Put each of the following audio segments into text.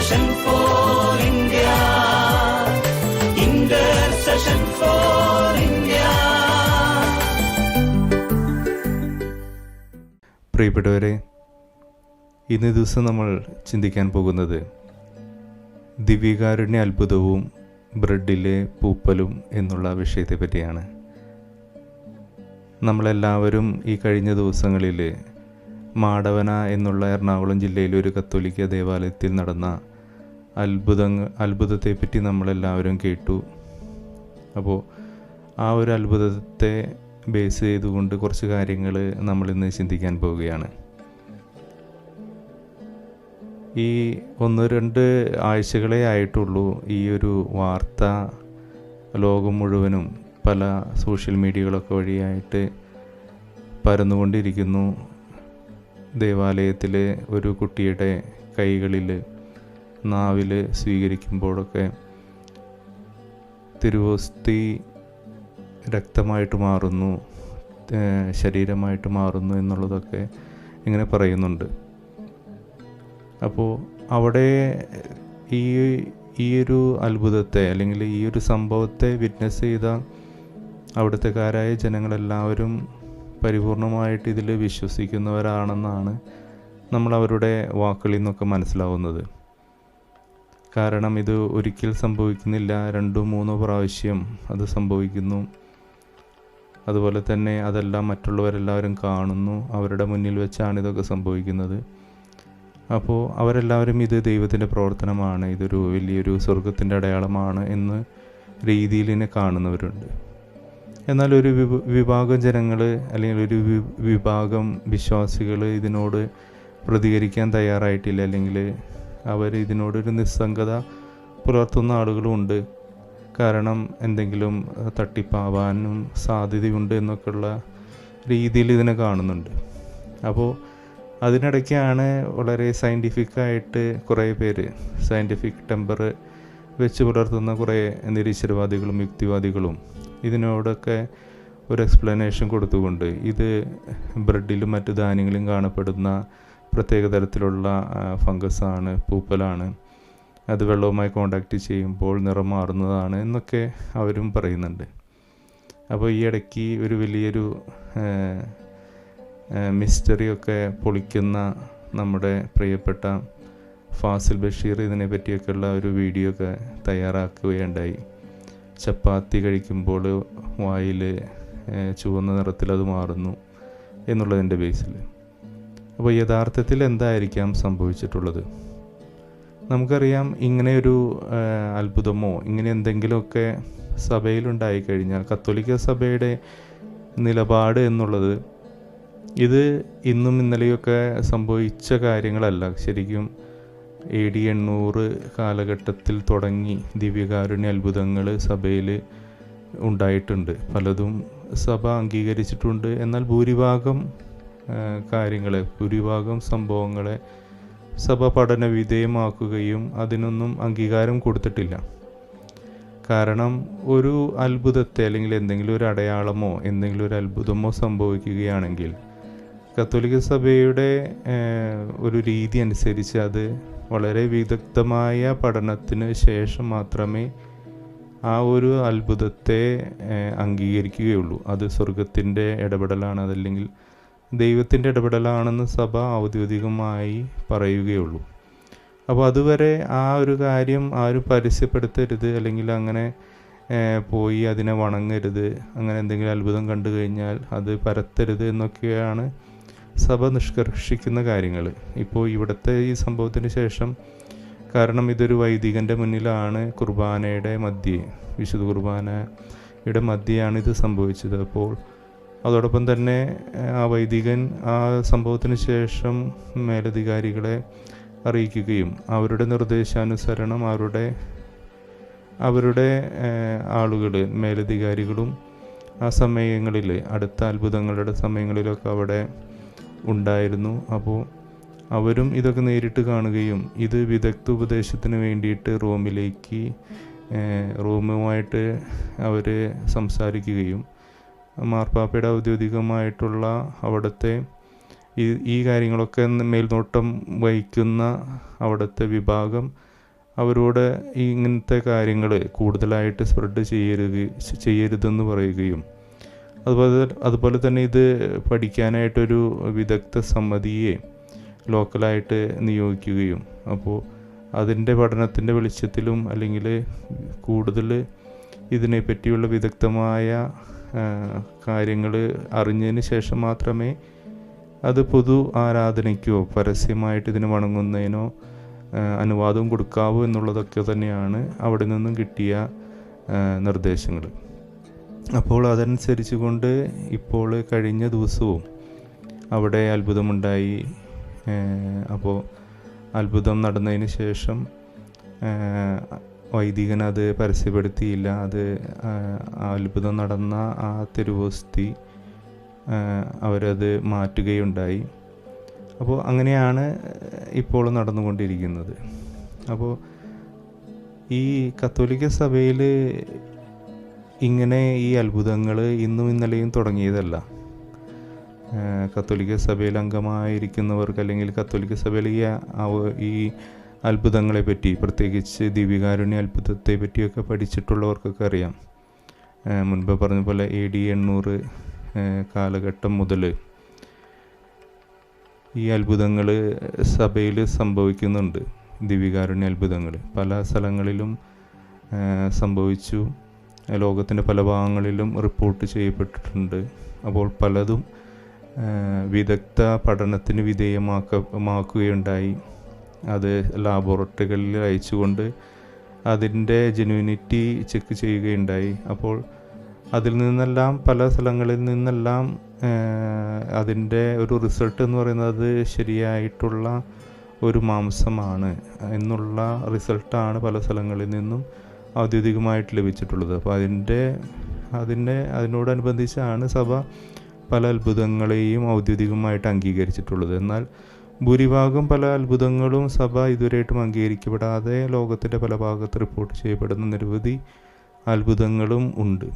For India. Intercession for India. പ്രിയപ്പെട്ടവരെ ഇന്ന് ദിവസം നമ്മൾ ചിന്തിക്കാൻ പോകുന്നത് ദിവ്യകാരുണ്യ അത്ഭുതവും ബ്രെഡിലെ പൂപ്പലും എന്നുള്ള വിഷയത്തെ പറ്റിയാണ് നമ്മളെല്ലാവരും ഈ കഴിഞ്ഞ ദിവസങ്ങളിൽ മാടവന എന്നുള്ള എറണാകുളം ജില്ലയിലെ ഒരു കത്തോലിക്ക ദേവാലയത്തിൽ നടന്ന അത്ഭുതങ്ങൾ അത്ഭുതത്തെപ്പറ്റി നമ്മളെല്ലാവരും കേട്ടു. അപ്പോൾ ആ ഒരു അത്ഭുതത്തെ ബേസ് ചെയ്തുകൊണ്ട് കുറച്ച് കാര്യങ്ങൾ നമ്മളിന്ന് ചിന്തിക്കാൻ പോവുകയാണ്. ഈ ഒന്ന് രണ്ട് ആഴ്ചകളെ ആയിട്ടുള്ളൂ ഈ ഒരു വാർത്ത ലോകം മുഴുവനും പല സോഷ്യൽ മീഡിയകളൊക്കെ വഴിയായിട്ട് പരന്നുകൊണ്ടിരിക്കുന്നു. ദേവാലയത്തിലെ ഒരു കുട്ടിയുടെ കൈകളിൽ നാവിൽ സ്വീകരിക്കുമ്പോഴൊക്കെ തിരുവസ്തി രക്തമായിട്ട് മാറുന്നു ശരീരമായിട്ട് മാറുന്നു എന്നുള്ളതൊക്കെ ഇങ്ങനെ പറയുന്നുണ്ട്. അപ്പോൾ അവിടെ ഈ ഈ ഒരു അത്ഭുതത്തെ അല്ലെങ്കിൽ ഈ ഒരു സംഭവത്തെ വിറ്റ്നസ് ചെയ്ത അവിടുത്തെക്കാരായ ജനങ്ങളെല്ലാവരും പരിപൂർണമായിട്ട് ഇതിൽ വിശ്വസിക്കുന്നവരാണെന്നാണ് നമ്മൾ അവരുടെ വാക്കുകളിൽ നിന്നൊക്കെ മനസ്സിലാവുന്നത്. കാരണം ഇത് ഒരിക്കൽ സംഭവിക്കുന്നില്ല. രണ്ടോ മൂന്നോ പ്രാവശ്യം അത് സംഭവിക്കുന്നു. അതുപോലെ തന്നെ അതെല്ലാം മറ്റുള്ളവരെല്ലാവരും കാണുന്നു. അവരുടെ മുന്നിൽ വെച്ചാണ് ഇതൊക്കെ സംഭവിക്കുന്നത്. അപ്പോൾ അവരെല്ലാവരും ഇത് ദൈവത്തിന്റെ പ്രവർത്തനമാണ്. ഇതൊരു വലിയൊരു സ്വർഗത്തിന്റെ അടയാളമാണ് എന്ന് രീതിയിൽ കാണുന്നവരുണ്ട്. എന്നാൽ ഒരു വിഭ- വിഭാഗം ജനങ്ങൾ അല്ലെങ്കിൽ ഒരു വിഭാഗം വിശ്വാസികൾ ഇതിനോട് പ്രതികരിക്കാൻ തയ്യാറായിട്ടില്ല. അല്ലെങ്കിൽ അവർ ഇതിനോടൊരു നിസ്സംഗത പുലർത്തുന്ന ആളുകളും ഉണ്ട് കാരണം എന്തെങ്കിലും തട്ടിപ്പാവാനും സാധ്യതയുണ്ട് എന്നൊക്കെയുള്ള രീതിയിൽ ഇതിനെ കാണുന്നുണ്ട്. അപ്പോൾ അതിനിടയ്ക്കാണ് വളരെ സയന്റിഫിക്കായിട്ട് കുറേ പേര് സയന്റിഫിക് ടെമ്പർ വെച്ച് പുലർത്തുന്ന കുറേ നിരീശ്വരവാദികളും യുക്തിവാദികളും ഇതിനോടൊക്കെ ഒരു എക്സ്പ്ലനേഷൻ കൊടുത്തുകൊണ്ട് ഇത് ബ്രെഡിലും മറ്റു ധാന്യങ്ങളിലും കാണപ്പെടുന്ന പ്രത്യേക തരത്തിലുള്ള ഫംഗസാണ് പൂപ്പലാണ്. അത് വെള്ളവുമായി കോണ്ടാക്റ്റ് ചെയ്യുമ്പോൾ നിറം മാറുന്നതാണ് എന്നൊക്കെ അവരും പറയുന്നുണ്ട്. അപ്പോൾ ഈ ഇടയ്ക്ക് ഒരു വലിയൊരു മിസ്റ്ററിയൊക്കെ പൊളിക്കുന്ന നമ്മുടെ പ്രിയപ്പെട്ട ഫാസിൽ ബഷീർ ഇതിനെ പറ്റിയൊക്കെയുള്ള ഒരു വീഡിയോ ഒക്കെ തയ്യാറാക്കുകയുണ്ടായി. ചപ്പാത്തി കഴിക്കുമ്പോൾ വായിൽ ചുവന്ന നിറത്തിൽ അത് മാറുന്നു എന്നുള്ളതിന്റെ ബേസിൽ അപ്പോൾ യഥാർത്ഥത്തിൽ എന്തായിരിക്കാം സംഭവിച്ചിട്ടുള്ളത്? നമുക്കറിയാം ഇങ്ങനെയൊരു അത്ഭുതമോ ഇങ്ങനെ എന്തെങ്കിലുമൊക്കെ സഭയിലുണ്ടായി കഴിഞ്ഞാൽ കത്തോലിക്ക സഭയുടെ നിലപാട് എന്നുള്ളത് ഇത് ഇന്നും ഇന്നലെയൊക്കെ സംഭവിച്ച കാര്യങ്ങളല്ല. ശരിക്കും എ ഡി എണ്ണൂറ് കാലഘട്ടത്തിൽ തുടങ്ങി ദിവ്യകാരുണ്യ അത്ഭുതങ്ങൾ സഭയിൽ ഉണ്ടായിട്ടുണ്ട്. പലതും സഭ അംഗീകരിച്ചിട്ടുണ്ട്. എന്നാൽ ഭൂരിഭാഗം കാര്യങ്ങളെ ഭൂരിഭാഗം സംഭവങ്ങളെ സഭ പഠന വിധേയമാക്കുകയും അതിനൊന്നും അംഗീകാരം കൊടുത്തിട്ടില്ല. കാരണം ഒരു അത്ഭുതത്തെ അല്ലെങ്കിൽ എന്തെങ്കിലും ഒരു അടയാളമോ എന്തെങ്കിലും ഒരു അത്ഭുതമോ സംഭവിക്കുകയാണെങ്കിൽ കത്തോലിക്ക സഭയുടെ ഒരു രീതി അനുസരിച്ച് അത് വളരെ വിദഗ്ധമായ പഠനത്തിന് ശേഷം മാത്രമേ ആ ഒരു അത്ഭുതത്തെ അംഗീകരിക്കുകയുള്ളൂ. അത് സ്വർഗത്തിന്റെ ഇടപെടലാണ് അതല്ലെങ്കിൽ ദൈവത്തിന്റെ ഇടപെടലാണെന്ന് സഭ ഔദ്യോഗികമായി പറയുകയുള്ളൂ. അപ്പോൾ അതുവരെ ആ ഒരു കാര്യം ആരും പരസ്യപ്പെടുത്തരുത് അല്ലെങ്കിൽ അങ്ങനെ പോയി അതിനെ വണങ്ങരുത് അങ്ങനെ എന്തെങ്കിലും അത്ഭുതം കണ്ടു കഴിഞ്ഞാൽ അത് പരത്തരുത് എന്നൊക്കെയാണ് സഭ നിഷ്കർഷിക്കുന്ന കാര്യങ്ങൾ. ഇപ്പോൾ ഇവിടുത്തെ ഈ സംഭവത്തിന് ശേഷം കാരണം ഇതൊരു വൈദികന്റെ മുന്നിലാണ് കുർബാനയുടെ മധ്യേ വിശുദ്ധ കുർബാനയുടെ മധ്യയാണ് ഇത് സംഭവിച്ചത്. അപ്പോൾ അതോടൊപ്പം തന്നെ ആ വൈദികൻ ആ സംഭവത്തിന് ശേഷം മേലധികാരികളെ അറിയിക്കുകയും അവരുടെ നിർദ്ദേശാനുസരണം അവരുടെ അവരുടെ ആളുകൾ മേലധികാരികളും ആ സമയങ്ങളിൽ അടുത്ത അത്ഭുതങ്ങളുടെ സമയങ്ങളിലൊക്കെ അവിടെ ഉണ്ടായിരുന്നു. അപ്പോൾ അവരും ഇതൊക്കെ നേരിട്ട് കാണുകയും ഇത് വിദഗ്ധ ഉപദേശത്തിന് വേണ്ടിയിട്ട് റോമിലേക്ക് റോമുമായിട്ട് അവർ സംസാരിക്കുകയും മാർപ്പാപ്പയുടെ ഔദ്യോഗികമായിട്ടുള്ള അവിടുത്തെ ഈ ഈ കാര്യങ്ങളൊക്കെ മേൽനോട്ടം വഹിക്കുന്ന അവിടുത്തെ വിഭാഗം അവരോട് ഇങ്ങനത്തെ കാര്യങ്ങൾ കൂടുതലായിട്ട് സ്പ്രെഡ് ചെയ്യരുത് ചെയ്യരുതെന്ന് പറയുകയും. അതുപോലെ അതുപോലെ തന്നെ ഇത് പഠിക്കാനായിട്ടൊരു വിദഗ്ധ സമിതിയെ ലോക്കലായിട്ട് നിയോഗിക്കുകയും. അപ്പോൾ അതിന്റെ പഠനത്തിന്റെ വെളിച്ചത്തിലും അല്ലെങ്കിൽ കൂടുതൽ ഇതിനെ പറ്റിയുള്ള വിദഗ്ധമായ കാര്യങ്ങൾ അറിഞ്ഞതിന് ശേഷം മാത്രമേ അത് പൊതു ആരാധനയ്ക്കോ പരസ്യമായിട്ട് ഇതിന് വണങ്ങുന്നതിനോ അനുവാദം കൊടുക്കാവൂ എന്നുള്ളതൊക്കെ തന്നെയാണ് അവിടെ നിന്നും കിട്ടിയ നിർദ്ദേശങ്ങൾ അപ്പോൾ അതനുസരിച്ച് കൊണ്ട് ഇപ്പോൾ കഴിഞ്ഞ ദിവസവും അവിടെ അത്ഭുതമുണ്ടായി. അപ്പോൾ അത്ഭുതം നടന്നതിന് ശേഷം വൈദികൻ അത് പരസ്യപ്പെടുത്തിയില്ല. അത് അത്ഭുതം നടന്ന ആ തെരുവോസ്തി അവരത് മാറ്റുകയുണ്ടായി. അപ്പോൾ അങ്ങനെയാണ് ഇപ്പോൾ നടന്നുകൊണ്ടിരിക്കുന്നത്. അപ്പോൾ ഈ കത്തോലിക്ക സഭയിൽ ഇങ്ങനെ ഈ അത്ഭുതങ്ങൾ ഇന്നും ഇന്നലെയും തുടങ്ങിയതല്ല. കത്തോലിക്ക സഭയിൽ അംഗമായിരിക്കുന്നവർക്ക് അല്ലെങ്കിൽ കത്തോലിക്ക സഭയിൽ ഈ ഈ അത്ഭുതങ്ങളെ പറ്റി പ്രത്യേകിച്ച് ദിവ്യകാരുണ്യ അത്ഭുതത്തെ പറ്റിയൊക്കെ പഠിച്ചിട്ടുള്ളവർക്കൊക്കെ അറിയാം. മുൻപ് പറഞ്ഞ പോലെ എ ഡി എണ്ണൂറ് കാലഘട്ടം മുതൽ ഈ അത്ഭുതങ്ങൾ സഭയിൽ സംഭവിക്കുന്നുണ്ട്. ദിവ്യകാരുണ്യ അത്ഭുതങ്ങൾ പല സ്ഥലങ്ങളിലും സംഭവിച്ചു. ലോകത്തിന്റെ പല ഭാഗങ്ങളിലും റിപ്പോർട്ട് ചെയ്യപ്പെട്ടിട്ടുണ്ട്. അപ്പോൾ പലതും വിദഗ്ധ പഠനത്തിന് വിധേയമാക്ക മാക്കുകയുണ്ടായി. അത് ലാബോറട്ടറികളിൽ അയച്ചുകൊണ്ട് അതിന്റെ ജെനുവിനിറ്റി ചെക്ക് ചെയ്യുകയുണ്ടായി. അപ്പോൾ അതിൽ നിന്നെല്ലാം പല സ്ഥലങ്ങളിൽ നിന്നെല്ലാം അതിന്റെ ഒരു റിസൾട്ട് എന്ന് പറയുന്നത് ശരിയായിട്ടുള്ള ഒരു മാംസമാണ് എന്നുള്ള റിസൾട്ടാണ് പല സ്ഥലങ്ങളിൽ നിന്നും ഔദ്യോഗികമായിട്ട് ലഭിച്ചിട്ടുള്ളത്. അപ്പോൾ അതിന്റെ അതിന്റെ അതിനോടനുബന്ധിച്ചാണ് സഭ പല അത്ഭുതങ്ങളെയും ഔദ്യോഗികമായിട്ട് അംഗീകരിച്ചിട്ടുള്ളത്. എന്നാൽ ഭൂരിഭാഗം പല അത്ഭുതങ്ങളും സഭ ഇതുവരെയായിട്ടും അംഗീകരിക്കപ്പെടാതെ ലോകത്തിന്റെ പല ഭാഗത്ത് റിപ്പോർട്ട് ചെയ്യപ്പെടുന്ന നിരവധി അത്ഭുതങ്ങളും ഉണ്ട്.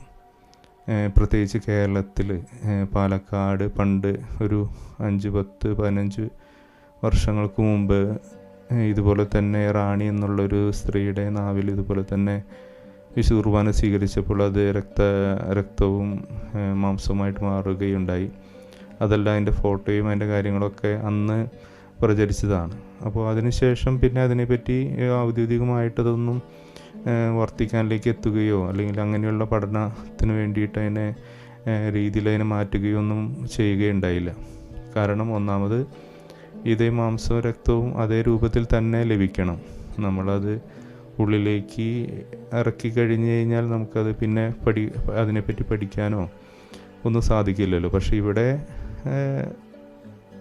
പ്രത്യേകിച്ച് കേരളത്തിൽ പാലക്കാട് പണ്ട് ഒരു അഞ്ച് പത്ത് പതിനഞ്ച് വർഷങ്ങൾക്ക് മുമ്പ് ഇതുപോലെ തന്നെ റാണി എന്നുള്ളൊരു സ്ത്രീയുടെ നാവിൽ ഇതുപോലെ തന്നെ വിശുദ്ധ കുർബാന സ്വീകരിച്ചപ്പോൾ അത് രക്ത രക്തവും മാംസവുമായിട്ട് മാറുകയുണ്ടായി. അതെല്ലാം അതിന്റെ ഫോട്ടോയും അതിന്റെ കാര്യങ്ങളൊക്കെ അന്ന് പ്രചരിച്ചതാണ്. അപ്പോൾ അതിനുശേഷം പിന്നെ അതിനെപ്പറ്റി ഔദ്യോഗികമായിട്ടതൊന്നും വർത്തിക്കാനിലേക്ക് എത്തുകയോ അല്ലെങ്കിൽ അങ്ങനെയുള്ള പഠനത്തിന് വേണ്ടിയിട്ട് അതിനെ രീതിയിൽ അതിനെ മാറ്റുകയോ ഒന്നും ചെയ്യുകയുണ്ടായില്ല. കാരണം ഒന്നാമത് ഇതേ മാംസവും രക്തവും അതേ രൂപത്തിൽ തന്നെ ലഭിക്കണം. നമ്മളത് ഉള്ളിലേക്ക് ഇറക്കി കഴിഞ്ഞ് കഴിഞ്ഞാൽ നമുക്കത് പിന്നെ പഠി അതിനെപ്പറ്റി പഠിക്കാനോ ഒന്നും സാധിക്കില്ലല്ലോ. പക്ഷേ ഇവിടെ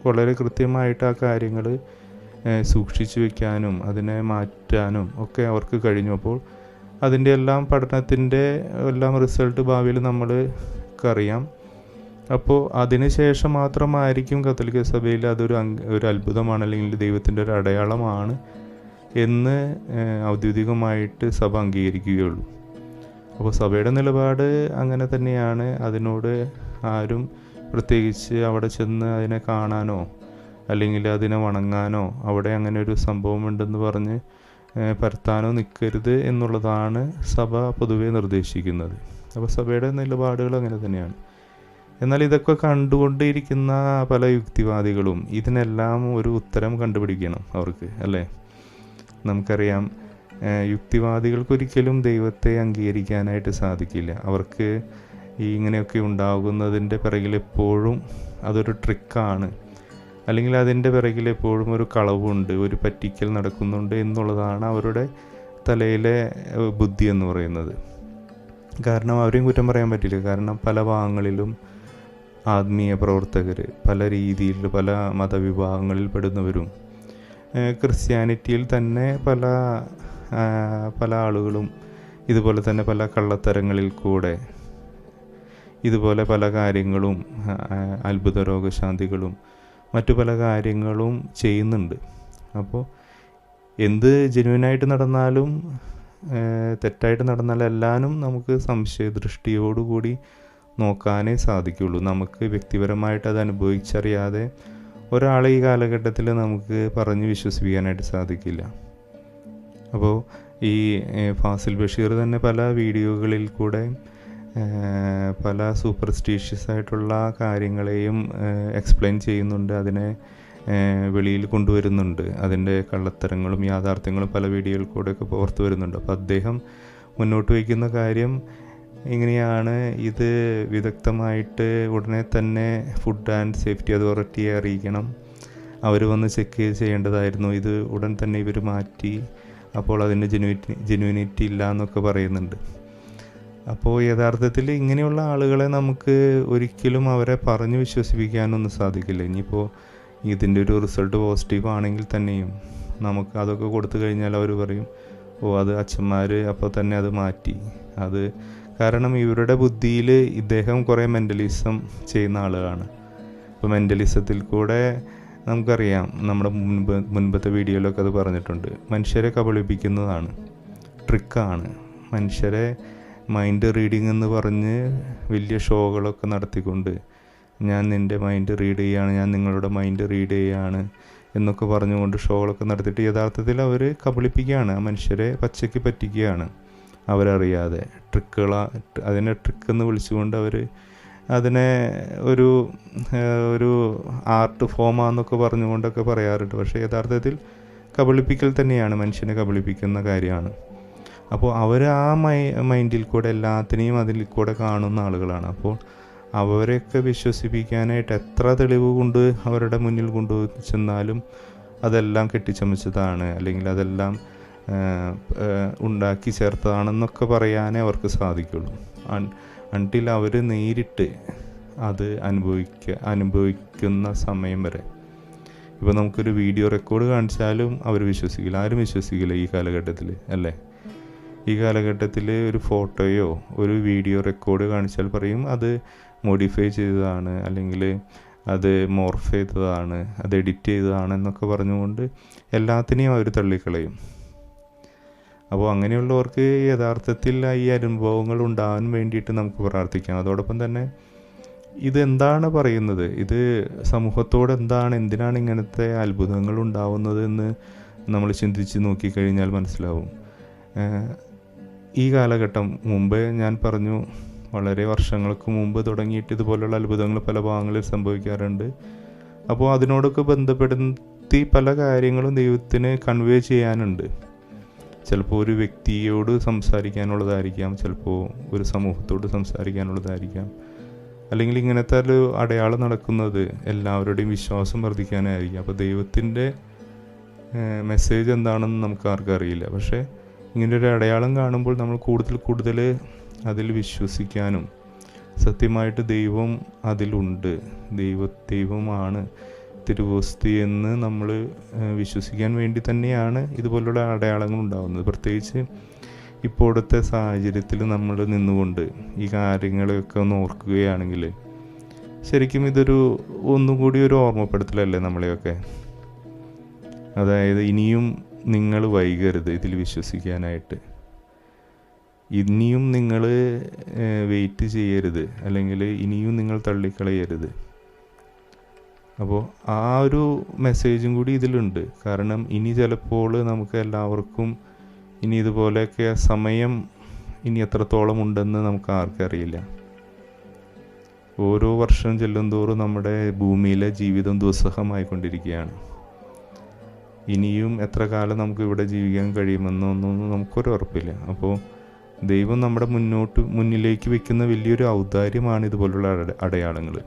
വളരെ കൃത്യമായിട്ട് ആ കാര്യങ്ങൾ സൂക്ഷിച്ചു വെക്കാനും അതിനെ മാറ്റാനും ഒക്കെ അവർക്ക് കഴിഞ്ഞു. അപ്പോൾ അതിന്റെ എല്ലാം പഠനത്തിന്റെ എല്ലാം റിസൾട്ട് ഭാവിയിൽ നമ്മൾക്കറിയാം അപ്പോൾ അതിന് ശേഷം മാത്രമായിരിക്കും കത്തോലിക്ക സഭയിൽ അതൊരു ഒരു അത്ഭുതമാണ് അല്ലെങ്കിൽ ദൈവത്തിന്റെ ഒരു അടയാളമാണ് എന്ന് ഔദ്യോഗികമായിട്ട് സഭ അംഗീകരിക്കുകയുള്ളൂ. അപ്പോൾ സഭയുടെ നിലപാട് അങ്ങനെ തന്നെയാണ്. അതിനോട് ആരും പ്രത്യേകിച്ച് അവിടെ ചെന്ന് അതിനെ കാണാനോ അല്ലെങ്കിൽ അതിനെ വണങ്ങാനോ അവിടെ അങ്ങനെ ഒരു സംഭവമുണ്ടെന്ന് പറഞ്ഞ് പരത്താനോ നിൽക്കരുത് എന്നുള്ളതാണ് സഭ പൊതുവെ നിർദ്ദേശിക്കുന്നത്. അപ്പോൾ സഭയുടെ നിലപാടുകൾ അങ്ങനെ തന്നെയാണ്. എന്നാൽ ഇതൊക്കെ കണ്ടുകൊണ്ടിരിക്കുന്ന പല യുക്തിവാദികളും ഇതിനെല്ലാം ഒരു ഉത്തരം കണ്ടുപിടിക്കണം അവർക്ക് അല്ലേ? നമുക്കറിയാം യുക്തിവാദികൾക്കൊരിക്കലും ദൈവത്തെ അംഗീകരിക്കാനായിട്ട് സാധിക്കില്ല. അവർക്ക് ഈ ഇങ്ങനെയൊക്കെ ഉണ്ടാകുന്നതിന്റെ പിറകിൽ എപ്പോഴും അതൊരു ട്രിക്കാണ്. അല്ലെങ്കിൽ അതിന്റെ പിറകിൽ എപ്പോഴും ഒരു കളവുണ്ട് ഒരു പറ്റിക്കൽ നടക്കുന്നുണ്ട് എന്നുള്ളതാണ് അവരുടെ തലയിലെ ബുദ്ധി എന്ന് പറയുന്നത്. കാരണം അവരെയും കുറ്റം പറയാൻ പറ്റില്ല. കാരണം പല ഭാഗങ്ങളിലും ആത്മീയ പ്രവർത്തകർ പല രീതിയിൽ പല മതവിഭാഗങ്ങളിൽ പെടുന്നവരും ക്രിസ്ത്യാനിറ്റിയിൽ തന്നെ പല പല ആളുകളും ഇതുപോലെ തന്നെ പല കള്ളത്തരങ്ങളിൽ കൂടെ ഇതുപോലെ പല കാര്യങ്ങളും അത്ഭുത രോഗശാന്തികളും മറ്റു പല കാര്യങ്ങളും ചെയ്യുന്നുണ്ട്. അപ്പോൾ എന്ത് ജെന്യൂനായിട്ട് നടന്നാലും തെറ്റായിട്ട് നടന്നാലും എല്ലാനും നമുക്ക് സംശയദൃഷ്ടിയോടുകൂടി നോക്കാനേ സാധിക്കുള്ളൂ. നമുക്ക് വ്യക്തിപരമായിട്ട് അത് അനുഭവിച്ചറിയാതെ ഒരാളെ ഈ കാലഘട്ടത്തിൽ നമുക്ക് പറഞ്ഞ് വിശ്വസിപ്പിക്കാനായിട്ട് സാധിക്കില്ല. അപ്പോൾ ഈ ഫാസിൽ ബഷീർ തന്നെ പല വീഡിയോകളിൽ കൂടെ പല സൂപ്പർസ്റ്റീഷ്യസ് ആയിട്ടുള്ള കാര്യങ്ങളെയും എക്സ്പ്ലെയിൻ ചെയ്യുന്നുണ്ട് അതിനെ വെളിയിൽ കൊണ്ടുവരുന്നുണ്ട്. അതിന്റെ കള്ളത്തരങ്ങളും യാഥാർത്ഥ്യങ്ങളും പല വീഡിയോയിൽ കൂടെയൊക്കെ പുറത്തു വരുന്നുണ്ട്. അപ്പോൾ അദ്ദേഹം മുന്നോട്ട് വയ്ക്കുന്ന കാര്യം ഇങ്ങനെയാണ്. ഇത് വിദഗ്ധമായിട്ട് ഉടനെ തന്നെ ഫുഡ് ആൻഡ് സേഫ്റ്റി അതോറിറ്റിയെ അറിയിക്കണം. അവർ വന്ന് ചെക്ക് ചെയ്യേണ്ടതായിരുന്നു. ഇത് ഉടൻ തന്നെ ഇവർ മാറ്റി. അപ്പോൾ അതിന്റെ ജെനുവിറ്റി ജെനുവിനിറ്റി ഇല്ല എന്നൊക്കെ പറയുന്നുണ്ട്. അപ്പോൾ യഥാർത്ഥത്തിൽ ഇങ്ങനെയുള്ള ആളുകളെ നമുക്ക് ഒരിക്കലും അവരെ പറഞ്ഞു വിശ്വസിപ്പിക്കാനൊന്നും സാധിക്കില്ല. ഇനിയിപ്പോൾ ഇതിന്റെ ഒരു റിസൾട്ട് പോസിറ്റീവ് ആണെങ്കിൽ തന്നെയും നമുക്ക് അതൊക്കെ കൊടുത്തു കഴിഞ്ഞാൽ അവർ പറയും ഓ അത് അച്ഛന്മാർ അപ്പോൾ തന്നെ അത് മാറ്റി. അത് കാരണം ഇവരുടെ ബുദ്ധിയിൽ ഇദ്ദേഹം കുറേ മെന്റലിസം ചെയ്യുന്ന ആളുകളാണ്. ഇപ്പോൾ മെന്റലിസത്തിൽ കൂടെ നമുക്കറിയാം നമ്മുടെ മുൻപ് മുൻപത്തെ വീഡിയോയിലൊക്കെ അത് പറഞ്ഞിട്ടുണ്ട്. മനുഷ്യരെ കബളിപ്പിക്കുന്നതാണ് ട്രിക്കാണ്. മനുഷ്യരെ മൈൻഡ് റീഡിംഗ് എന്ന് പറഞ്ഞ് വലിയ ഷോകളൊക്കെ നടത്തിക്കൊണ്ട് ഞാൻ നിന്റെ മൈൻഡ് റീഡ് ചെയ്യുകയാണ് ഞാൻ നിങ്ങളുടെ മൈൻഡ് റീഡ് ചെയ്യുകയാണ് എന്നൊക്കെ പറഞ്ഞുകൊണ്ട് ഷോകളൊക്കെ നടത്തിയിട്ട് യഥാർത്ഥത്തിൽ അവർ കബളിപ്പിക്കുകയാണ്. ആ മനുഷ്യരെ പച്ചയ്ക്ക് പറ്റിക്കുകയാണ്. അവരറിയാതെ ട്രിക്കുകള അതിനെ ട്രിക്ക് എന്ന് വിളിച്ചുകൊണ്ട് അവർ അതിനെ ഒരു ഒരു ആർട്ട് ഫോമാന്നൊക്കെ പറഞ്ഞുകൊണ്ടൊക്കെ പറയാറുണ്ട്. പക്ഷേ യഥാർത്ഥത്തിൽ കബളിപ്പിക്കൽ തന്നെയാണ് മനുഷ്യനെ കബളിപ്പിക്കുന്ന കാര്യമാണ്. അപ്പോൾ അവർ ആ മൈ മൈൻഡിൽ കൂടെ എല്ലാത്തിനെയും അതിൽ കൂടെ കാണുന്ന ആളുകളാണ്. അപ്പോൾ അവരെയൊക്കെ വിശ്വസിപ്പിക്കാനായിട്ട് എത്ര തെളിവ് കൊണ്ട് അവരുടെ മുന്നിൽ കൊണ്ടു ചെന്നാലും അതെല്ലാം കെട്ടിച്ചമച്ചതാണ്. അല്ലെങ്കിൽ അതെല്ലാം ഉണ്ടാക്കി ചേർത്തതാണെന്നൊക്കെ പറയാനേ അവർക്ക് സാധിക്കുള്ളൂ. അൺടിൽ അവർ നേരിട്ട് അത് അനുഭവിക്ക അനുഭവിക്കുന്ന സമയം വരെ. ഇപ്പോൾ നമുക്കൊരു വീഡിയോ റെക്കോർഡ് കാണിച്ചാലും അവർ വിശ്വസിക്കില്ല. ആരും വിശ്വസിക്കില്ല ഈ കാലഘട്ടത്തിൽ അല്ലേ? ഈ കാലഘട്ടത്തിൽ ഒരു ഫോട്ടോയോ ഒരു വീഡിയോ റെക്കോർഡ് കാണിച്ചാൽ പറയും അത് മോഡിഫൈ ചെയ്തതാണ് അല്ലെങ്കിൽ അത് മോർഫ് ചെയ്തതാണ് അത് എഡിറ്റ് ചെയ്തതാണ് എന്നൊക്കെ പറഞ്ഞുകൊണ്ട് എല്ലാത്തിനെയും അവർ തള്ളിക്കളയും. അപ്പോൾ അങ്ങനെയുള്ളവർക്ക് യഥാർത്ഥത്തിൽ ഈ അനുഭവങ്ങൾ ഉണ്ടാകാൻ വേണ്ടിയിട്ട് നമുക്ക് പ്രാർത്ഥിക്കാം. അതോടൊപ്പം തന്നെ ഇതെന്താണ് പറയുന്നത്? ഇത് സമൂഹത്തോട് എന്താണ് എന്തിനാണ് ഇങ്ങനത്തെ അത്ഭുതങ്ങൾ ഉണ്ടാവുന്നത് എന്ന് നമ്മൾ ചിന്തിച്ച് നോക്കിക്കഴിഞ്ഞാൽ മനസ്സിലാവും. ഈ കാലഘട്ടം മുമ്പേ ഞാൻ പറഞ്ഞു വളരെ വർഷങ്ങൾക്ക് മുമ്പ് തുടങ്ങിയിട്ട് ഇതുപോലുള്ള അത്ഭുതങ്ങൾ പല ഭാഗങ്ങളിൽ സംഭവിക്കാറുണ്ട്. അപ്പോൾ അതിനോടൊക്കെ ബന്ധപ്പെടുത്തി പല കാര്യങ്ങളും ദൈവത്തിന് കൺവേ ചെയ്യാനുണ്ട്. ചിലപ്പോൾ ഒരു വ്യക്തിയോട് സംസാരിക്കാനുള്ളതായിരിക്കാം ചിലപ്പോൾ ഒരു സമൂഹത്തോട് സംസാരിക്കാനുള്ളതായിരിക്കാം. അല്ലെങ്കിൽ ഇങ്ങനത്തെ ഒരു അടയാളം നടക്കുന്നത് എല്ലാവരുടെയും വിശ്വാസം വർദ്ധിക്കാനായിരിക്കും. അപ്പോൾ ദൈവത്തിന്റെ മെസ്സേജ് എന്താണെന്ന് നമുക്ക് ആർക്കും അറിയില്ല. പക്ഷേ ഇങ്ങനൊരു അടയാളം കാണുമ്പോൾ നമ്മൾ കൂടുതൽ കൂടുതൽ അതിൽ വിശ്വസിക്കാനും സത്യമായിട്ട് ദൈവം അതിലുണ്ട്. ദൈവ ദൈവമാണ് തിരുവസ്തി എന്ന് നമ്മൾ വിശ്വസിക്കാൻ വേണ്ടി തന്നെയാണ് ഇതുപോലുള്ള അടയാളങ്ങൾ ഉണ്ടാകുന്നത് പ്രത്യേകിച്ച് ഇപ്പോഴത്തെ സാഹചര്യത്തിൽ നമ്മൾ നിന്നുകൊണ്ട് ഈ കാര്യങ്ങളെയൊക്കെ ഒന്ന് ഓർക്കുകയാണെങ്കിൽ ശരിക്കും ഇതൊരു ഒന്നും കൂടി ഒരു ഓർമ്മപ്പെടുത്തലല്ലേ നമ്മളെയൊക്കെ? അതായത് ഇനിയും നിങ്ങൾ വൈകരുത് ഇതിൽ വിശ്വസിക്കാനായിട്ട്. ഇനിയും നിങ്ങൾ വെയിറ്റ് ചെയ്യരുത്. അല്ലെങ്കിൽ ഇനിയും നിങ്ങൾ തള്ളിക്കളയരുത്. അപ്പോൾ ആ ഒരു മെസ്സേജും കൂടി ഇതിലുണ്ട്. കാരണം ഇനി ചിലപ്പോൾ നമുക്ക് എല്ലാവർക്കും ഇനി ഇതുപോലെയൊക്കെ സമയം ഇനി എത്രത്തോളം ഉണ്ടെന്ന് നമുക്ക് ആർക്കറിയില്ല ഓരോ വർഷം ചെല്ലുന്തോറും നമ്മുടെ ഭൂമിയിലെ ജീവിതം ദുസ്സഹമായിക്കൊണ്ടിരിക്കുകയാണ്. ഇനിയും എത്ര കാലം നമുക്ക് ഇവിടെ ജീവിക്കാൻ കഴിയുമെന്നൊന്നും നമുക്കൊരു ഉറപ്പില്ല. അപ്പോൾ ദൈവം നമ്മുടെ മുന്നോട്ട് മുന്നിലേക്ക് വെക്കുന്ന വലിയൊരു ഔദാര്യമാണ് ഇതുപോലുള്ള അട- അടയാളങ്ങൾ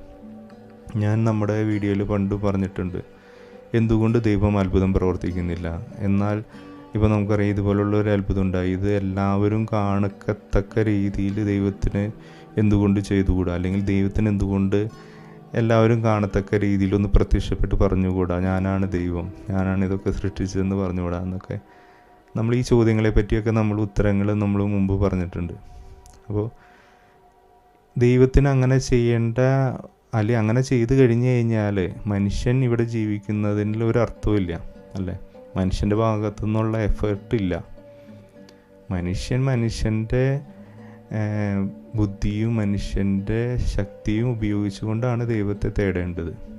ഞാൻ നമ്മുടെ വീഡിയോയിൽ പണ്ട് പറഞ്ഞിട്ടുണ്ട് എന്തുകൊണ്ട് ദൈവം അത്ഭുതം പ്രവർത്തിക്കുന്നില്ല? എന്നാൽ ഇപ്പോൾ നമുക്കറിയാം ഇതുപോലുള്ള ഒരു അത്ഭുതം ഉണ്ടായി. ഇത് എല്ലാവരും കാണക്കത്തക്ക രീതിയിൽ ദൈവത്തിന് എന്തുകൊണ്ട് ചെയ്തുകൂടാ? അല്ലെങ്കിൽ ദൈവത്തിന് എന്തുകൊണ്ട് എല്ലാവരും കാണത്തക്ക രീതിയിലൊന്ന് പ്രത്യക്ഷപ്പെട്ട് പറഞ്ഞുകൂടാ. ഞാനാണ് ദൈവം. ഞാനാണ് ഇതൊക്കെ സൃഷ്ടിച്ചതെന്ന് പറഞ്ഞുകൂടാ എന്നൊക്കെ. നമ്മൾ ഈ ചോദ്യങ്ങളെ പറ്റിയൊക്കെ നമ്മൾ ഉത്തരങ്ങൾ നമ്മൾ മുമ്പ് പറഞ്ഞിട്ടുണ്ട്. അപ്പോൾ ദൈവത്തിന് അങ്ങനെ ചെയ്യേണ്ട അല്ലെ അങ്ങനെ ചെയ്തു കഴിഞ്ഞു കഴിഞ്ഞാൽ മനുഷ്യൻ ഇവിടെ ജീവിക്കുന്നതിൽ ഒരു അർത്ഥമില്ല അല്ലേ? മനുഷ്യന്റെ ഭാഗത്തു നിന്നുള്ള എഫേർട്ട് ഇല്ല. മനുഷ്യൻ മനുഷ്യന്റെ ബുദ്ധിയും മനുഷ്യന്റെ ശക്തിയും ഉപയോഗിച്ചുകൊണ്ടാണ് ദൈവത്തെ തേടേണ്ടത്.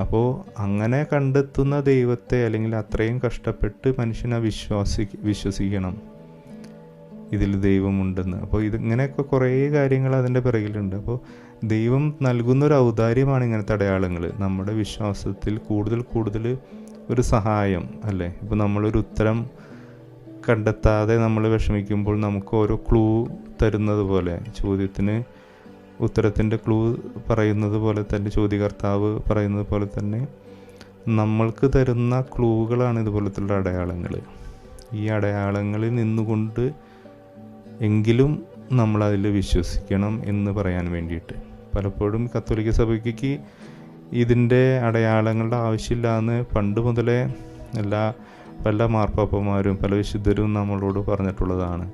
അപ്പോൾ അങ്ങനെ കണ്ടെത്തുന്ന ദൈവത്തെ അല്ലെങ്കിൽ അത്രയും കഷ്ടപ്പെട്ട് മനുഷ്യനെ വിശ്വാസി വിശ്വസിക്കണം. ഇതിൽ ദൈവമുണ്ടെന്ന്. അപ്പോൾ ഇത് ഇങ്ങനെയൊക്കെ കുറേ കാര്യങ്ങൾ അതിന്റെ പിറകിലുണ്ട്. അപ്പോൾ ദൈവം നൽകുന്ന ഒരു ഔദാര്യമാണ് ഇങ്ങനത്തെ അടയാളങ്ങൾ. നമ്മുടെ വിശ്വാസത്തിൽ കൂടുതൽ കൂടുതൽ ഒരു സഹായം അല്ലേ? ഇപ്പോൾ നമ്മളൊരു ഉത്തരം കണ്ടെത്താതെ നമ്മൾ വിഷമിക്കുമ്പോൾ നമുക്ക് ഓരോ ക്ലൂ തരുന്നത് പോലെ ചോദ്യത്തിന് ഉത്തരത്തിന്റെ ക്ലൂ പറയുന്നത് പോലെ തന്നെ ചോദ്യകർത്താവ് പറയുന്നത് പോലെ തന്നെ നമ്മൾക്ക് തരുന്ന ക്ലൂകളാണ് ഇതുപോലത്തുള്ള അടയാളങ്ങൾ. ഈ അടയാളങ്ങളിൽ നിന്നുകൊണ്ട് എങ്കിലും നമ്മളതിൽ വിശ്വസിക്കണം എന്ന് പറയാൻ വേണ്ടിയിട്ട്. പലപ്പോഴും കത്തോലിക്ക സഭയ്ക്ക് ഇതിന്റെ അടയാളങ്ങളുടെ ആവശ്യമില്ല എന്ന് പണ്ട് മുതലേ എല്ലാ പല മാർപ്പാപ്പന്മാരും പല വിശുദ്ധരും നമ്മളോട് പറഞ്ഞിട്ടുള്ളതാണ്.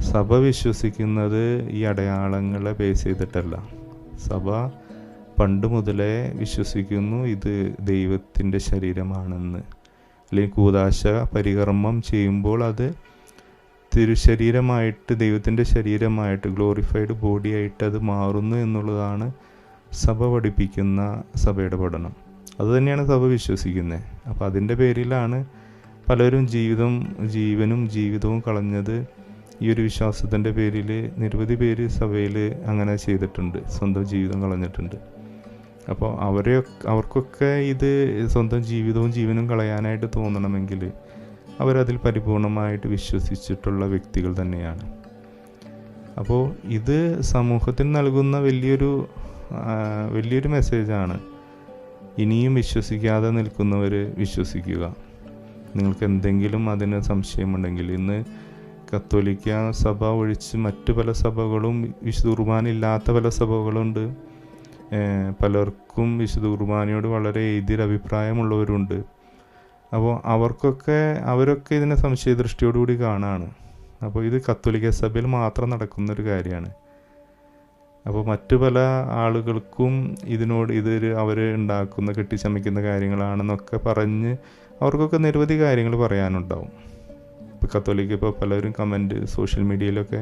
സഭ വിശ്വസിക്കുന്നത് ഈ അടയാളങ്ങളെ ബേസ് ചെയ്തിട്ടല്ല. സഭ പണ്ട് മുതലേ വിശ്വസിക്കുന്നു ഇത് ദൈവത്തിന്റെ ശരീരമാണെന്ന്. അല്ലെങ്കിൽ കൂതാശ പരികർമ്മം ചെയ്യുമ്പോൾ അത് തിരുശരീരമായിട്ട് ദൈവത്തിന്റെ ശരീരമായിട്ട് ഗ്ലോറിഫൈഡ് ബോഡി ആയിട്ട് അത് മാറുന്നു എന്നുള്ളതാണ് സഭ പഠിപ്പിക്കുന്ന സഭയുടെ പഠനം. അതുതന്നെയാണ് സഭ വിശ്വസിക്കുന്നത്. അപ്പോൾ അതിന്റെ പേരിലാണ് പലരും ജീവിതം ജീവനും ജീവിതവും കളഞ്ഞത് ഈ ഒരു വിശ്വാസത്തിന്റെ പേരിൽ നിരവധി പേര് സഭയിൽ അങ്ങനെ ചെയ്തിട്ടുണ്ട് സ്വന്തം ജീവിതം കളഞ്ഞിട്ടുണ്ട്. അപ്പോൾ അവരെ അവർക്കൊക്കെ ഇത് സ്വന്തം ജീവിതവും ജീവനും കളയാനായിട്ട് തോന്നണമെങ്കിൽ അവരതിൽ പരിപൂർണമായിട്ട് വിശ്വസിച്ചിട്ടുള്ള വ്യക്തികൾ തന്നെയാണ്. അപ്പോൾ ഇത് സമൂഹത്തിന് നൽകുന്ന വലിയൊരു വലിയൊരു മെസ്സേജാണ് ഇനിയും വിശ്വസിക്കാതെ നിൽക്കുന്നവർ വിശ്വസിക്കുക. നിങ്ങൾക്ക് എന്തെങ്കിലും അതിന് സംശയമുണ്ടെങ്കിൽ ഇന്ന് കത്തോലിക്ക സഭ ഒഴിച്ച് മറ്റു പല സഭകളും വിശുദ്ധ കുർബാന ഇല്ലാത്ത പല സഭകളുണ്ട്. പലർക്കും വിശുദ്ധ കുർബാനയോട് വളരെ എതിർ അഭിപ്രായമുള്ളവരുണ്ട്. അപ്പോൾ അവർക്കൊക്കെ അവരൊക്കെ ഇതിനെ സംശയദൃഷ്ടിയോടുകൂടി കാണാണ്. അപ്പോൾ ഇത് കത്തോലിക്ക സഭയിൽ മാത്രം നടക്കുന്ന ഒരു കാര്യമാണ്. അപ്പോൾ മറ്റു പല ആളുകൾക്കും ഇതിനോട് ഇതൊരു അവർ ഉണ്ടാക്കുന്ന കെട്ടിച്ചമയ്ക്കുന്ന കാര്യങ്ങളാണെന്നൊക്കെ പറഞ്ഞ് അവർക്കൊക്കെ നിരവധി കാര്യങ്ങൾ പറയാനുണ്ടാവും. ഇപ്പോൾ കത്തോലിക്ക് ഇപ്പോൾ പലരും കമന്റ് സോഷ്യൽ മീഡിയയിലൊക്കെ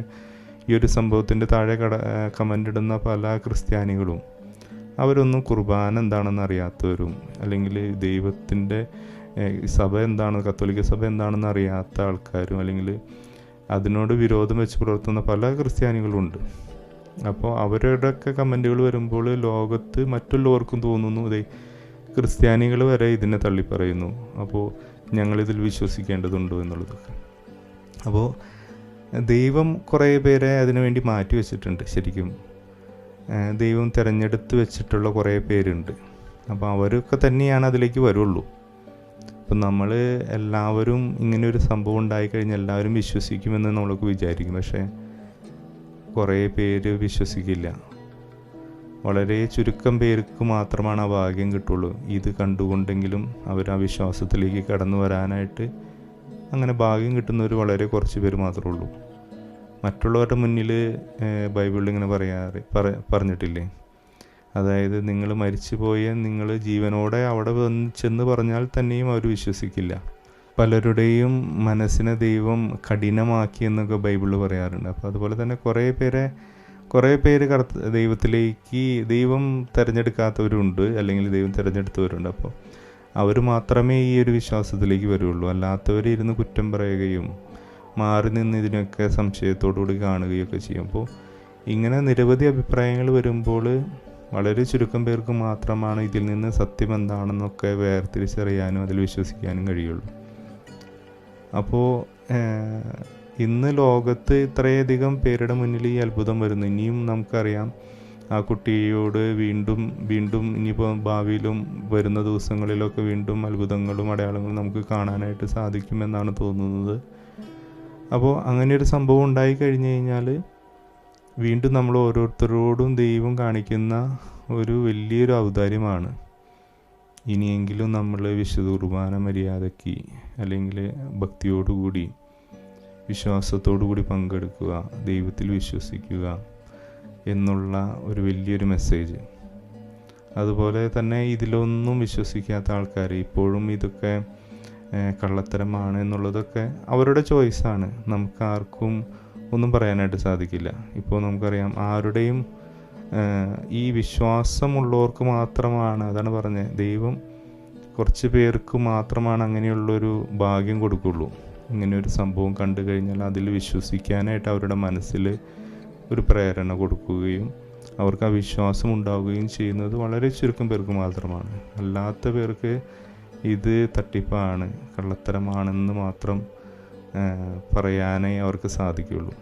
ഈ ഒരു സംഭവത്തിന്റെ താഴെ കട കമന്റ് ഇടുന്ന പല ക്രിസ്ത്യാനികളും അവരൊന്നും കുർബാന എന്താണെന്ന് അറിയാത്തവരും അല്ലെങ്കിൽ ദൈവത്തിന്റെ സഭ എന്താണ് കത്തോലിക്ക സഭ എന്താണെന്ന് അറിയാത്ത ആൾക്കാരും അല്ലെങ്കിൽ അതിനോട് വിരോധം വെച്ച് പുലർത്തുന്ന പല ക്രിസ്ത്യാനികളുണ്ട്. അപ്പോൾ അവരുടെയൊക്കെ കമന്റുകൾ വരുമ്പോൾ ലോകത്ത് മറ്റുള്ളവർക്കും തോന്നുന്നു ദേ ക്രിസ്ത്യാനികൾ വരെ ഇതിനെ തള്ളിപ്പറയുന്നു. അപ്പോൾ ഞങ്ങളിതിൽ വിശ്വസിക്കേണ്ടതുണ്ടോ എന്നുള്ളത്. അപ്പോൾ ദൈവം കുറേ പേരെ അതിനുവേണ്ടി മാറ്റി വെച്ചിട്ടുണ്ട് ശരിക്കും. ദൈവം തിരഞ്ഞെടുത്ത് വെച്ചിട്ടുള്ള കുറേ പേരുണ്ട്. അപ്പോൾ അവരൊക്കെ തന്നെയാണ് അതിലേക്ക് വരുള്ളൂ. അപ്പം നമ്മൾ എല്ലാവരും ഇങ്ങനെ ഒരു സംഭവം ഉണ്ടായിക്കഴിഞ്ഞാൽ എല്ലാവരും വിശ്വസിക്കുമെന്ന് നമ്മളൊക്കെ വിചാരിക്കും. പക്ഷേ കുറേ പേര് വിശ്വസിക്കില്ല. വളരെ ചുരുക്കം പേർക്ക് മാത്രമാണ് ആ ഭാഗ്യം കിട്ടുള്ളൂ. ഇത് കണ്ടുകൊണ്ടെങ്കിലും അവർ ആ വിശ്വാസത്തിലേക്ക് കടന്നു വരാനായിട്ട് അങ്ങനെ ഭാഗ്യം കിട്ടുന്നവർ വളരെ കുറച്ച് പേര് മാത്രമേ ഉള്ളൂ. മറ്റുള്ളവരുടെ മുന്നിൽ ബൈബിളിൽ ഇങ്ങനെ പറയാറ് പറ പറഞ്ഞിട്ടില്ലേ? അതായത് നിങ്ങൾ മരിച്ചു പോയ നിങ്ങൾ ജീവനോടെ അവിടെ വന്ന് ചെന്ന് പറഞ്ഞാൽ തന്നെയും അവർ വിശ്വസിക്കില്ല. പലരുടെയും മനസ്സിനെ ദൈവം കഠിനമാക്കി എന്നൊക്കെ ബൈബിളിൽ പറയാറുണ്ട്. അപ്പോൾ അതുപോലെ തന്നെ കുറേ പേരെ കുറേ പേര് കർത്ത ദൈവത്തിലേക്ക് ദൈവം തിരഞ്ഞെടുക്കാത്തവരുണ്ട് അല്ലെങ്കിൽ ദൈവം തിരഞ്ഞെടുത്തവരുണ്ട്. അപ്പോൾ അവർ മാത്രമേ ഈ ഒരു വിശ്വാസത്തിലേക്ക് വരുള്ളൂ. അല്ലാത്തവർ ഇരുന്ന് കുറ്റം പറയുകയും മാറി നിന്ന് ഇതിനൊക്കെ സംശയത്തോടുകൂടി കാണുകയൊക്കെ ചെയ്യും. അപ്പോൾ ഇങ്ങനെ നിരവധി അഭിപ്രായങ്ങൾ വരുമ്പോൾ വളരെ ചുരുക്കം പേർക്ക് മാത്രമാണ് ഇതിൽ നിന്ന് സത്യം എന്താണെന്നൊക്കെ വേർതിരിച്ചറിയാനും അതിൽ വിശ്വസിക്കാനും കഴിയുള്ളൂ. അപ്പോൾ ഇന്ന് ലോകത്ത് ഇത്രയധികം പേരുടെ മുന്നിൽ ഈ അത്ഭുതം വരുന്നു. ഇനിയും നമുക്കറിയാം ആ കുട്ടിയോട് വീണ്ടും വീണ്ടും ഇനിയിപ്പോൾ ഭാവിയിലും വരുന്ന ദിവസങ്ങളിലൊക്കെ വീണ്ടും അത്ഭുതങ്ങളും അടയാളങ്ങളും നമുക്ക് കാണാനായിട്ട് സാധിക്കുമെന്നാണ് തോന്നുന്നത്. അപ്പോൾ അങ്ങനെ ഒരു സംഭവം ഉണ്ടായി കഴിഞ്ഞു കഴിഞ്ഞാൽ വീണ്ടും നമ്മൾ ഓരോരുത്തരോടും ദൈവം കാണിക്കുന്ന ഒരു വലിയൊരു ഔദാര്യമാണ്. ഇനിയെങ്കിലും നമ്മൾ വിശുദ്ധ കുർബാന മര്യാദയ്ക്ക് അല്ലെങ്കിൽ ഭക്തിയോടുകൂടി വിശ്വാസത്തോടുകൂടി പങ്കെടുക്കുക ദൈവത്തിൽ വിശ്വസിക്കുക എന്നുള്ള ഒരു വലിയൊരു മെസ്സേജ് അതുപോലെ തന്നെ ഇതിലൊന്നും വിശ്വസിക്കാത്ത ആൾക്കാർ ഇപ്പോഴും ഇതൊക്കെ കള്ളത്തരമാണ് എന്നുള്ളതൊക്കെ അവരുടെ ചോയ്സാണ് നമുക്കാർക്കും ഒന്നും പറയാനായിട്ട് സാധിക്കില്ല. ഇപ്പോൾ നമുക്കറിയാം ആരുടെയും ഈ വിശ്വാസമുള്ളവർക്ക് മാത്രമാണ് അതാണ് പറഞ്ഞത്. ദൈവം കുറച്ച് പേർക്ക് മാത്രമാണ് അങ്ങനെയുള്ളൊരു ഭാഗ്യം കൊടുക്കുള്ളൂ. ഇങ്ങനെ ഒരു സംഭവം കണ്ടു കഴിഞ്ഞാൽ അതിൽ വിശ്വസിക്കാനായിട്ട് അവരുടെ മനസ്സിൽ ഒരു പ്രേരണ കൊടുക്കുകയും അവർക്ക് ആ വിശ്വാസം ഉണ്ടാവുകയും ചെയ്യുന്നത് വളരെ ചുരുക്കം പേർക്ക് മാത്രമാണ്. അല്ലാത്ത പേർക്ക് ഇത് തട്ടിപ്പാണ് കള്ളത്തരമാണെന്ന് മാത്രം പറയാനേ അവർക്ക് സാധിക്കുകയുള്ളൂ.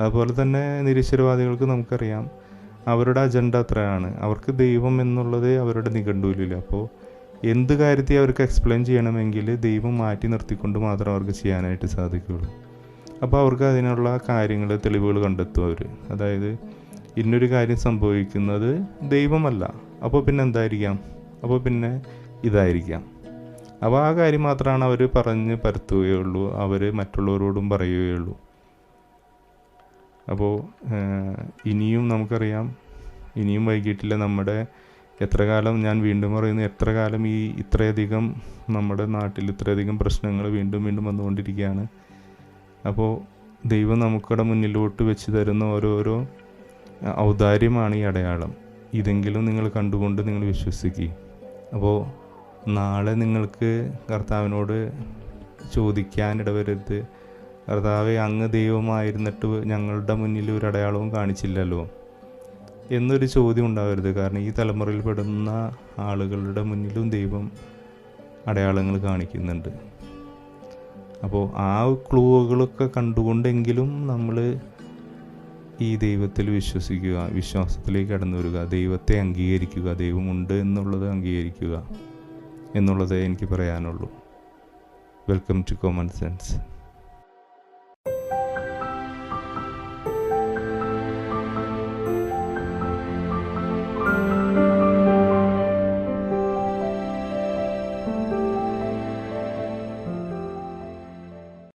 അതുപോലെ തന്നെ നിരീശ്വരവാദികൾക്ക് നമുക്കറിയാം അവരുടെ അജണ്ട അത്രയാണ്. അവർക്ക് ദൈവം എന്നുള്ളത് അവരുടെ നിഘണ്ടുവിലില്ല. അപ്പോൾ എന്ത് കാര്യത്തെ അവർക്ക് എക്സ്പ്ലെയിൻ ചെയ്യണമെങ്കിൽ ദൈവം മാറ്റി നിർത്തിക്കൊണ്ട് മാത്രം അവർക്ക് ചെയ്യാനായിട്ട് സാധിക്കുകയുള്ളൂ അപ്പോൾ അവർക്ക് അതിനുള്ള കാര്യങ്ങൾ തെളിവുകൾ കണ്ടെത്തും അവർ അതായത് ഇന്നൊരു കാര്യം സംഭവിക്കുന്നത് ദൈവമല്ല. അപ്പോൾ പിന്നെ എന്തായിരിക്കാം? അപ്പോൾ പിന്നെ ഇതായിരിക്കാം. അപ്പോൾ ആ കാര്യം മാത്രമാണ് അവർ പറഞ്ഞ് പരത്തുകയുള്ളൂ. അവർ മറ്റുള്ളവരോടും പറയുകയുള്ളൂ. അപ്പോൾ ഇനിയും നമുക്കറിയാം. ഇനിയും വൈകിട്ടില്ല. നമ്മുടെ എത്ര കാലം ഞാൻ വീണ്ടും പറയുന്നു എത്ര കാലം ഈ ഇത്രയധികം നമ്മുടെ നാട്ടിൽ ഇത്രയധികം പ്രശ്നങ്ങൾ വീണ്ടും വീണ്ടും വന്നുകൊണ്ടിരിക്കുകയാണ്. അപ്പോൾ ദൈവം നമുക്കിവിടെ മുന്നിലോട്ട് വെച്ച് തരുന്ന ഓരോരോ ഔദാര്യമാണ് ഈ അടയാളം. ഇതെങ്കിലും നിങ്ങൾ കണ്ടുകൊണ്ട് നിങ്ങൾ വിശ്വസിക്കുക അപ്പോൾ നാളെ നിങ്ങൾക്ക് കർത്താവിനോട് ചോദിക്കാനിടവരരുത് കർത്താവെ അങ്ങ് ദൈവമായിരുന്നിട്ട് ഞങ്ങളുടെ മുന്നിൽ ഒരു അടയാളവും കാണിച്ചില്ലല്ലോ. എന്നൊരു ചോദ്യം ഉണ്ടാവരുത്. കാരണം ഈ തലമുറയിൽ പെടുന്ന ആളുകളുടെ മുന്നിലും ദൈവം അടയാളങ്ങൾ കാണിക്കുന്നുണ്ട്. അപ്പോൾ ആ ക്ലൂവുകളൊക്കെ കണ്ടുകൊണ്ടെങ്കിലും നമ്മൾ ഈ ദൈവത്തിൽ വിശ്വസിക്കുക വിശ്വാസത്തിലേക്ക് കടന്നു വരിക ദൈവത്തെ അംഗീകരിക്കുക ദൈവമുണ്ട് എന്നുള്ളത് അംഗീകരിക്കുക എന്നുള്ളതേ എനിക്ക് പറയാനുള്ളൂ. Welcome to common sense